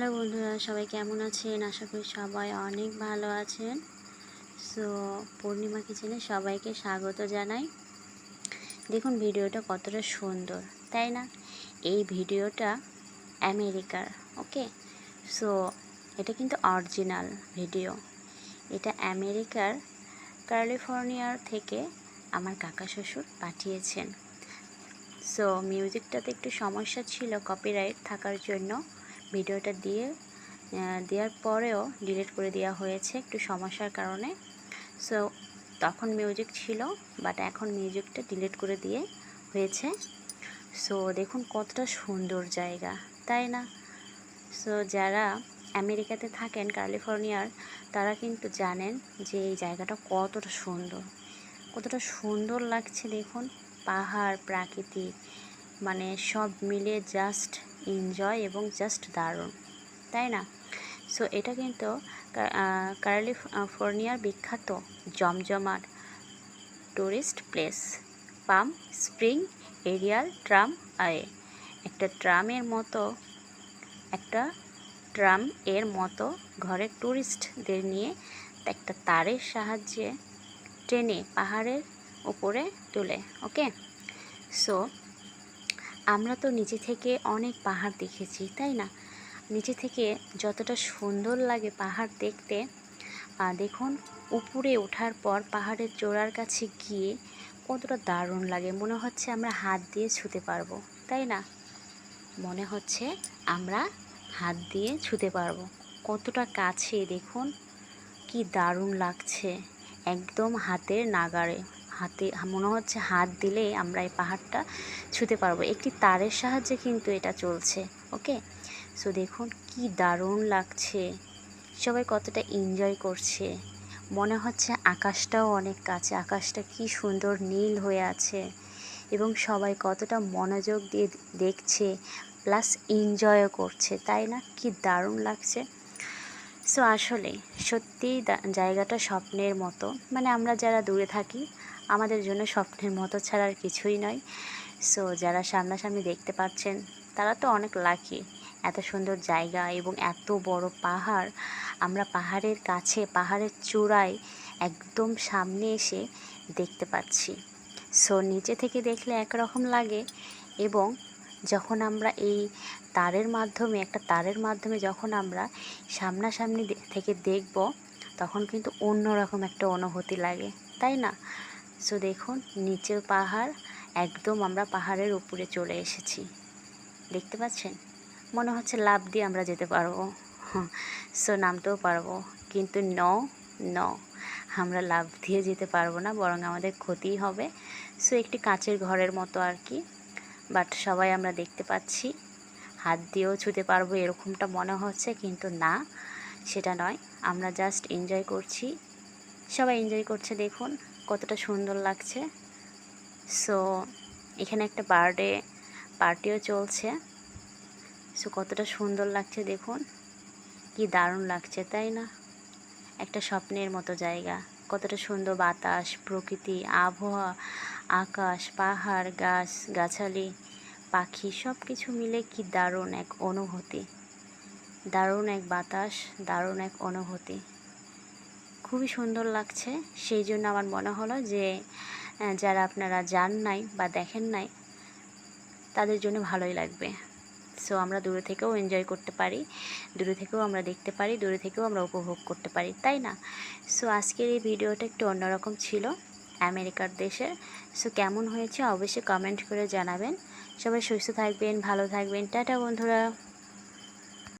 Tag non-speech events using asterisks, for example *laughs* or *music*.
Hello বন্ধুরা, সবাই কেমন আছেন? আশা করি সবাই অনেক ভালো আছেন। সো পূর্ণিমা কিচেনে সবাইকে স্বাগত জানাই। দেখুন ভিডিওটা কতটা সুন্দর, তাই না? এই ভিডিওটা আমেরিকার ওকে সো এটা কিন্তু অরিজিনাল ভিডিও। এটা আমেরিকার ক্যালিফোর্নিয়ার থেকে আমার কাকা শ্বশুর পাঠিয়েছেন। সো মিউজিকটাতে একটু সমস্যা ছিল কপিরাইট থাকার জন্য। ভিডিওটা দিয়ে দেওয়ার পরেও ডিলিট করে দেওয়া হয়েছে একটু সমস্যার কারণে। সো তখন মিউজিক ছিল বাট এখন মিউজিকটা ডিলিট করে দিয়ে হয়েছে। সো দেখুন কতটা সুন্দর জায়গা, তাই না? সো যারা আমেরিকাতে থাকেন, ক্যালিফোর্নিয়ার, তারা কিন্তু জানেন যে এই জায়গাটা কতটা সুন্দর। কতটা সুন্দর লাগছে দেখুন, পাহাড়, প্রাকৃতিক মানে সব মিলে জাস্ট এনজয় এবং জাস্ট দারুণ, তাই না? সো এটা কিন্তু ক্যালিফোর্নিয়ার বিখ্যাত জমজমাট tourist place Palm Spring aerial tramway একটা ট্রামের মতো, একটা ট্রাম এর মতো ঘরে ট্যুরিস্টদের নিয়ে একটা তারের সাহায্যে ট্রেনে পাহাড়ের উপরে তুলে ওকে সো আমরা তো নিচে থেকে অনেক পাহাড় দেখেছি, তাই না? নিচে থেকে যতটা সুন্দর লাগে পাহাড় দেখতে দেখুন উপরে ওঠার পর পাহাড়ের চূড়ার কাছে গিয়ে কতটা দারুণ লাগে। মনে হচ্ছে আমরা হাত দিয়ে ছুতে পারব, তাই না? মনে হচ্ছে আমরা হাত দিয়ে ছুতে পারব। কতটা কাছে, দেখুন কি দারুণ লাগছে, একদম হাতের নাগারে হাতে, মনে হচ্ছে হাত দিলে আমরা এই পাহাড়টা ছুতে পারব। একটি তারের সাহায্যে কিন্তু এটা চলছে, ওকে? সো দেখুন কি দারুণ লাগছে। সবাই কতটা এনজয় করছে। মনে হচ্ছে আকাশটাও অনেক কাছে, আকাশটা কি সুন্দর নীল হয়ে আছে। এবং সবাই কতটা মনোযোগ দিয়ে দেখছে প্লাস এনজয়ও করছে, তাই না? কি দারুণ লাগছে। সো আসলে সত্যিই জায়গাটা স্বপ্নের মতো। মানে আমরা যারা দূরে থাকি আমাদের জন্য স্বপ্নের মতো ছাড়া আর কিছুই নয়। সো যারা সামনাসামনি দেখতে পাচ্ছেন, তারা তো অনেক লাকি এত সুন্দর জায়গা এবং এত বড় পাহাড়। আমরা পাহাড়ের কাছে, পাহাড়ের চূড়ায় একদম সামনে এসে দেখতে পাচ্ছি। সো নিচে থেকে দেখলে একরকম লাগে এবং যখন আমরা এই তারের মাধ্যমে, একটা তারের মাধ্যমে যখন আমরা সামনাসামনি থেকে দেখব, তখন কিন্তু অন্যরকম একটা অনুভূতি লাগে, তাই না? সো দেখুন, নিচের পাহাড়, একদম আমরা পাহাড়ের উপরে চলে এসেছি। দেখতে পাচ্ছেন? মনে হচ্ছে লাভ দিয়ে আমরা যেতে পারব। *laughs* সো নামতেও পারব। কিন্তু ন ন আমরা লাভ দিয়ে যেতে পারব না, বরং আমাদের ক্ষতিই হবে। সো একটি কাঁচের ঘরের মতো আর কি। বাট সবাই আমরা দেখতে পাচ্ছি। হাত দিয়েও ছুতে পারব এরকমটা মনে হচ্ছে, কিন্তু না, সেটা নয়। আমরা জাস্ট এনজয় করছি। সবাই এনজয় করছে, দেখুন। কতটা সুন্দর লাগছে। সো এখানে একটা বার্থডে পার্টিও চলছে। সো কতটা সুন্দর লাগছে দেখুন। কি দারুণ লাগছে, তাই না? একটা স্বপ্নের মতো জায়গা। কতটা সুন্দর বাতাস, প্রকৃতি, আবহাওয়া, আকাশ, পাহাড়, গাছ, গাছালি, পাখি সব কিছু মিলে কি দারুণ এক অনুভূতি। দারুণ এক বাতাস, দারুণ এক অনুভূতি। খুবই সুন্দর লাগছে। সেই জন্য আমার মনে হলো যে যারা আপনারা যান নাই বা দেখেন নাই, তাদের জন্য ভালোই লাগবে। সো আমরা দূরে থেকেও এনজয় করতে পারি, দূরে থেকেও আমরা দেখতে পারি, দূরে থেকেও আমরা উপভোগ করতে পারি, তাই না? সো আজকের এই ভিডিওটা একটু অন্যরকম ছিল, আমেরিকার দেশের। সো কেমন হয়েছে অবশ্যই কমেন্ট করে জানাবেন। সবাই সুস্থ থাকবেন, ভালো থাকবেন। টাটা, বন্ধুরা।